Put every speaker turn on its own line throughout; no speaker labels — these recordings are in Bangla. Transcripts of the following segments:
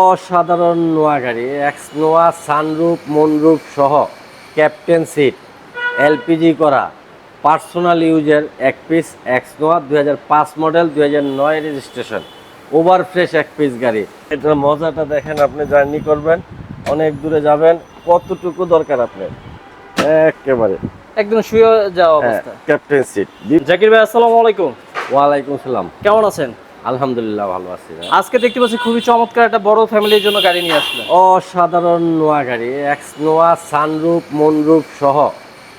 অসাধারণ নোয়া গাড়ি এক্স নোয়া সানরুফ মনরুফ সহ ক্যাপ্টেন সিট এলপিজি করা পার্সোনাল ইউজের এক পিস এক্স নোয়া দু হাজার পাঁচ মডেল দুই নয় রেজিস্ট্রেশন ওভার ফ্রেশ এক পিস গাড়ি। এটার মজাটা দেখেন আপনি জার্নি করবেন অনেক দূরে যাবেন কতটুকু দরকার আপনার? একেবারে।
একদম শুয়ে যাওয়া অবস্থা।
ক্যাপ্টেন সিট
জাকির ভাই আসসালামু আলাইকুম।
ওয়ালাইকুম সালাম।
কেমন আছেন?
আলহামদুলিল্লাহ ভালো আছি।
আজকে দেখতে পাচ্ছি খুবই চমৎকার একটা বড় ফ্যামিলির জন্য গাড়ি নিয়ে আসলেন।
অসাধারণ নোয়া গাড়ি এক্স নোয়া সানরুফ মনরুফ সহ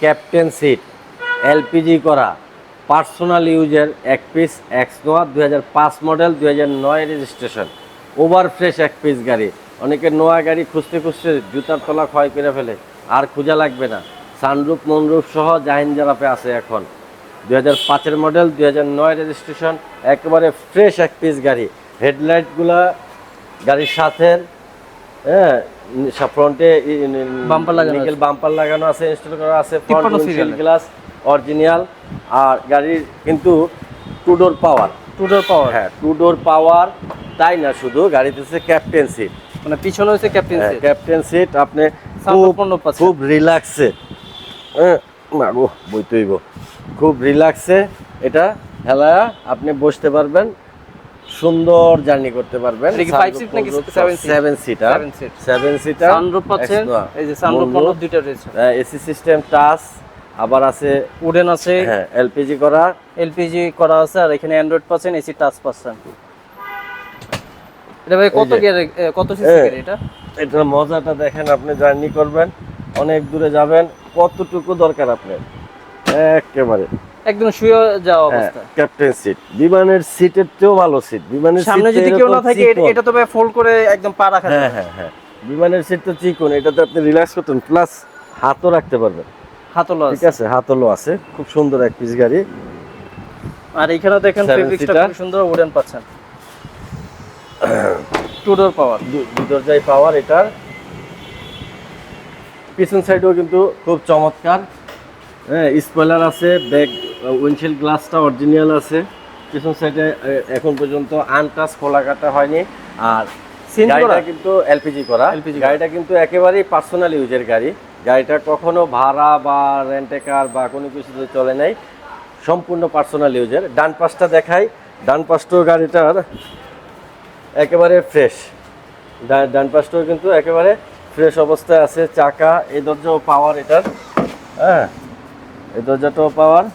ক্যাপ্টেন সিট এলপিজি করা পার্সোনাল ইউজের এক পিস এক্স নোয়া দু হাজার পাঁচ মডেল দুই নয় রেজিস্ট্রেশন ওভার ফ্রেশ এক পিস গাড়ি। অনেকে নোয়া গাড়ি খুঁজতে খুঁজতে জুতার তলা ক্ষয় করে ফেলে আর খোঁজা লাগবে না। সানরুফ মনরুফ সহ জাহিন জারাপে আছে এখন। দুই হাজার পাঁচের মডেল দুই হাজার নয় রেজিস্ট্রেশন একেবারে ফ্রেশ এক পিস গাড়ি। হেডলাইটগুলা গাড়ির সাথে হ্যাঁ ফ্রন্টে
Bumper লাগানো
নিকেল বাম্পার লাগানো আছে ইনস্টল করা আছে ফ্রন্ট উইন্ডশিল্ড। গ্লাস অরিজিনাল আর গাড়ির কিন্তু টু ডোর পাওয়ার
টুডোর পাওয়ার
হ্যাঁ টু ডোর পাওয়ার তাই না শুধু? গাড়িতে হচ্ছে ক্যাপ্টেন সিট
মানে পিছনে হচ্ছে ক্যাপ্টেন সিট
ক্যাপ্টেন সিট আপনি খুব রিল্যাক্সে হ্যাঁ মাগো বইতেইব। খুব রিল্যাক্সে এটা হেলা আপনি বসতে পারবেন সুন্দর জার্নি করতে পারবেন।
এটা?
Seven seater. Seven seater
sunroof পাচ্ছেন এই যে সানরুফ পনেরো দুইটা রয়েছে।
এসি সিস্টেম টাচ আবার আছে
উডেন আছে।
হ্যাঁ এলপিজি করা।
এলপিজি করা আছে আর এখানে অ্যান্ড্রয়েড পাচ্ছেন এসি টাচ পাচ্ছেন। এটা ভাই কত কত সিসি এটা?
এটার মজাটা দেখেন আপনি জার্নি করবেন। অনেক দূরে যাবেন কতটুকু দরকার আপনার? একেবারে।
একদম শুয়ে যাওয়া অবস্থা।
ক্যাপ্টেন সিট বিমানের সিটের চেয়েও ভালো সিট বিমানের
সামনে যদি কেউ না থাকে এটা তো ভাই ফোল্ড করে একদম পা রাখা
হ্যাঁ হ্যাঁ হ্যাঁ। বিমানের সিট তো চিকন এটাতে আপনি রিল্যাক্স করতেন। প্লাস হাতও রাখতে পারবেন।
হাতলো
ঠিক
আছে।
হাতলও আছে। খুব সুন্দর এক পিস গাড়ি।
আর এখানে দেখেন ফেব্রিক্সটা খুব সুন্দর উডেন পাচ্ছেন। টু ডোর পাওয়ার
দু দরজায় পাওয়ার এটার। পিছন সাইডেও কিন্তু খুব চমৎকার। হ্যাঁ স্পয়লার আছে ব্যাক উইন্ডশিল্ড গ্লাসটা অরিজিনাল আছে। পিছন সাইডে এখন পর্যন্ত আনটাচ খোলা কাটা হয়নি। আর গাড়িটা কিন্তু এলপিজি করা।
এলপিজি
গাড়িটা কিন্তু একেবারেই পার্সোনাল ইউজের গাড়ি। গাড়িটা কখনো ভাড়া বা রেন্টে কার বা কোনো কিছুতে চলে নাই। সম্পূর্ণ পার্সোনাল ইউজের ডান পাশটা দেখাই। ডান পাশটাও গাড়িটার একেবারে ফ্রেশ ডান পাশটাও কিন্তু একেবারে ফ্রেশ অবস্থায় আছে চাকা এই দরজাও পাওয়ার এটার। হ্যাঁ এই দরজাটাও পাওয়ার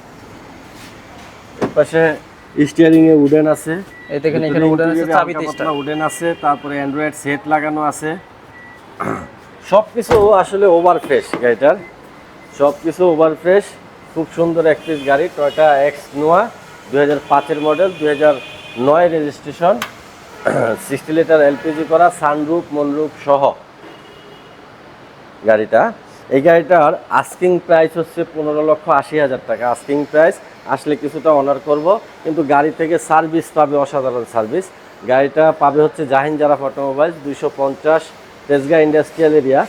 এর পাশে স্টিয়ারিং এ উডেন আছে।
এই দেখেন এখানে উডেন আছে চাবি
উডেন আছে তারপরে অ্যান্ড্রয়েড সেট লাগানো আছে। সব কিছু আসলে ওভার ফ্রেশ গাড়িটার। সব কিছু ওভার ফ্রেশ খুব সুন্দর এক গাড়ি টয়টা এক্স নোয়া দুই হাজার পাঁচের মডেল দুই হাজার নয় রেজিস্ট্রেশন সিক্সটি লিটার এলপিজি করা সানরুফ মনরুফ সহ। গাড়িটা। এই গাড়িটার আস্কিং প্রাইস হচ্ছে পনেরো লক্ষ আশি হাজার টাকা। আস্কিং প্রাইস আসলে কিছুটা অনার করব, কিন্তু গাড়ি থেকে সার্ভিস পাবে অসাধারণ সার্ভিস গাড়িটা পাবে হচ্ছে জাহিন জারাফ অটোমোবাইলস দুইশো পঞ্চাশ Tejgaon industrial area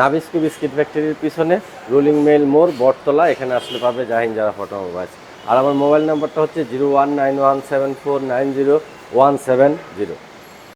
Nabisco biscuit ফ্যাক্টরির পিছনে রুলিং মেল মোড়, বটতলা, এখানে আসলে পাবে জাহিন জারাফ অটোমোবাইলস আর আমার মোবাইল নাম্বারটা হচ্ছে zero one nine one seven four nine zero one seven zero